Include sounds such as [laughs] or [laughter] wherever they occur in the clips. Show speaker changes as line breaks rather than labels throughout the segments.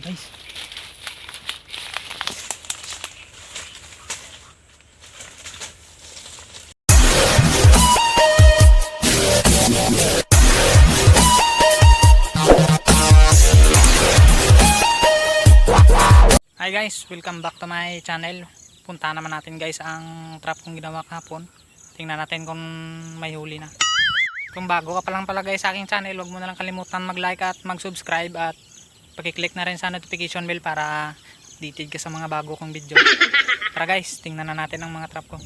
Okay guys. Hi guys, welcome back to my channel. Punta naman natin guys ang trap kong ginawa kahapon. Tingnan natin kung may huli na. Kung bago ka pa lang pala guys sa aking channel, huwag mo na lang kalimutan mag-like at mag-subscribe at pakiclick na rin sa notification bell para updated ka sa mga bago kong video. [laughs] Tara guys, tingnan na natin ang mga trap ko.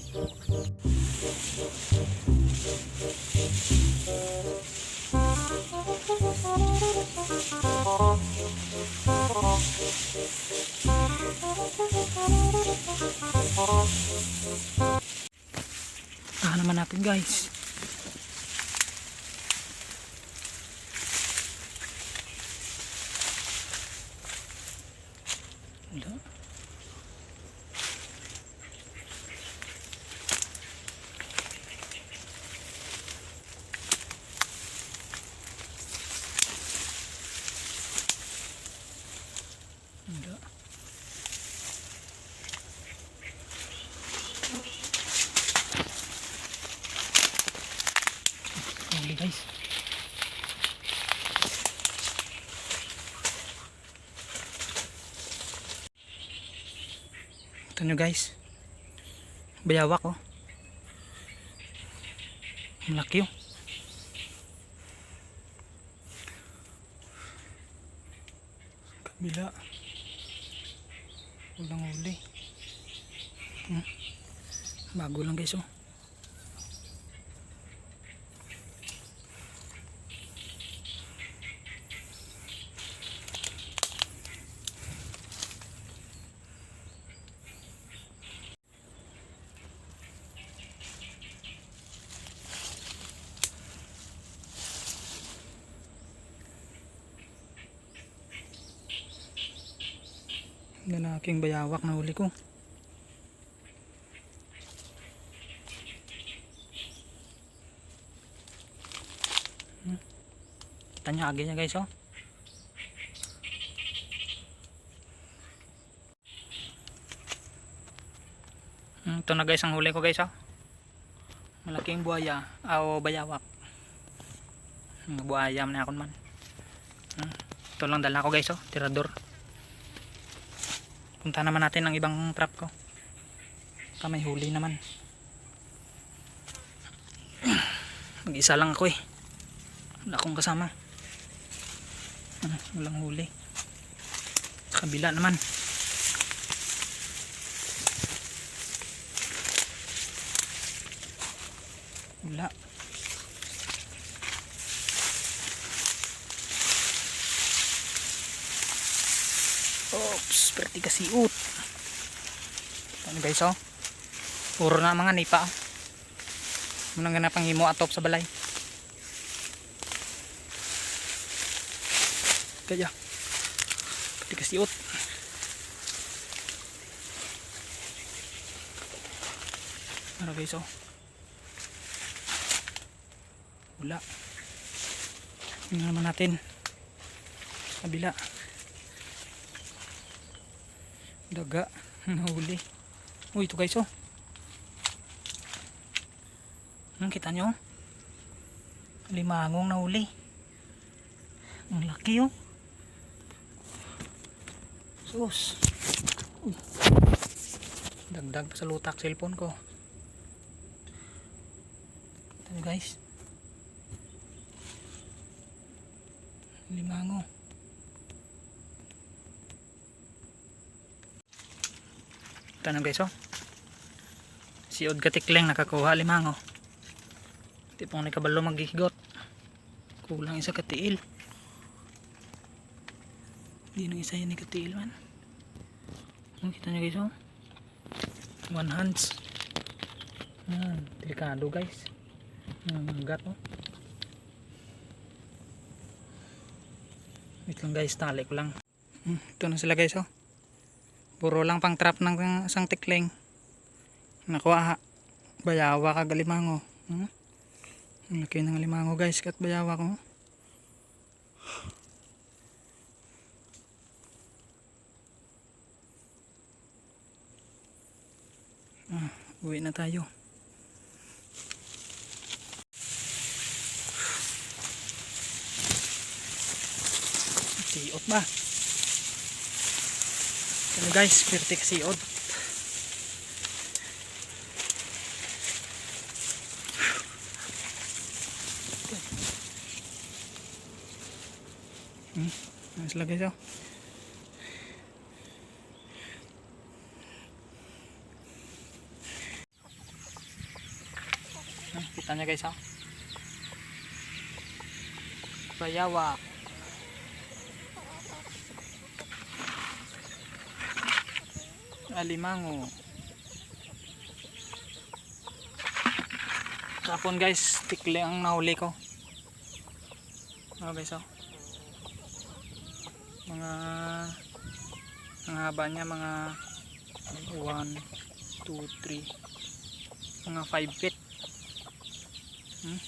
Tahan naman natin guys. Wala. Wala. Huli guys. Ito nyo guys. Bayawak oh. Ang laki oh. Kabila. Walang huli. Hmm. Bago lang guys oh. Yan ang aking bayawak na huli ko. Kita nyo agi niya guys oh. Hmm, Ito na guys ang huli ko guys oh. Malaking buhaya o bayawak. Hmm, Buhaya man akon man. Hmm. Ito lang dala ko guys oh, tirador punta naman natin ang ibang trap ko. Baka may huli naman. Mag isa lang ako eh. Wala akong kasama. Ah, walang huli. Sa kabila naman. Wala Oops, pwede kasi ut. Ano guys oh? Puro na mga nipa oh. Munang ganapang himo atop sa balay. Kaya. Pwede kasi ut. Ano guys oh? Wala. Tingnan naman natin. Kabila. Daga. [laughs] Nahuli. Uy ito guys oh. Hmm, kita nyo? Limangong nahuli. Ang laki oh. Sus. Uy. dagdag pa sa lutak cellphone ko. Ito nyo guys. Limango Na guys oh. Si Od Katikleng nakakuha limango. Hindi pong nakabalo maghihigot. Kulang isa katiil. Hindi nang isa yan ni katiil man. Oh, kita nyo guys oh. One hands. Hmm, delikado guys. Hmm, magat oh. Wait lang guys, tali ko lang. Hmm, ito na sila guys oh. Puro lang pang trap ng isang tikling. Nakuha. Bayawa kag alimango. Hmm? Ang laki ng alimango guys. Kat bayawa ko. Ah, uwi na tayo. Tiot ba? Ano guys, pirtik siot. Hmm, guys oh. Hmm, Kita nyo guys oh. Bayawak. Alimango. Tapon guys, tikli ang nahuli ko. Oh guys oh. Mga ang haba niya mga 1 2 3 mga 5 feet. Hmm?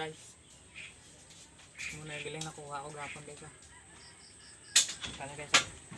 Guys. Muna yung biling nakuha ko gapon guys ah. Kanya guys ah